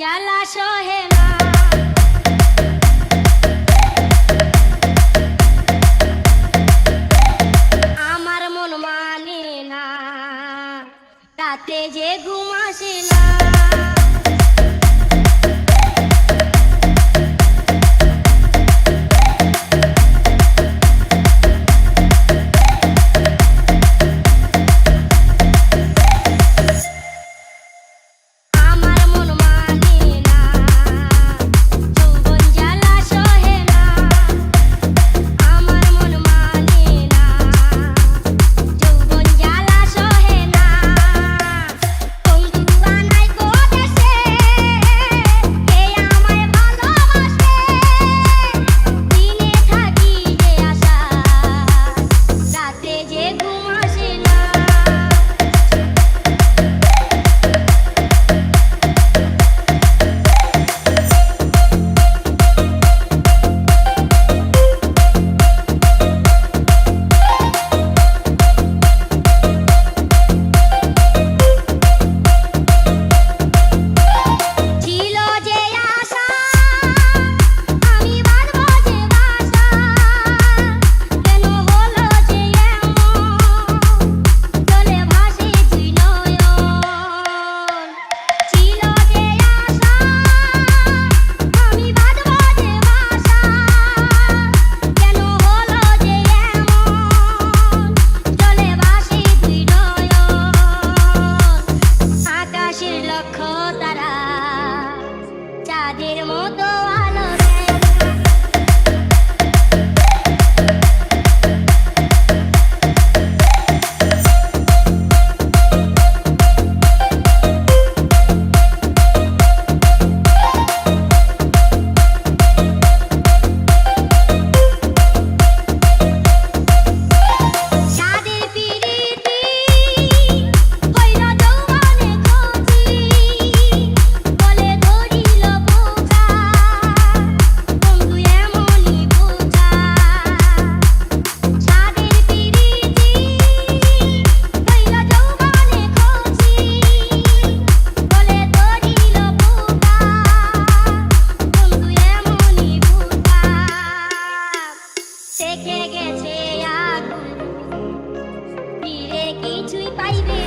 জ্বালা সহে আমার মন মানে না তাতে যে ঘুম এই ছুঁই পাইবে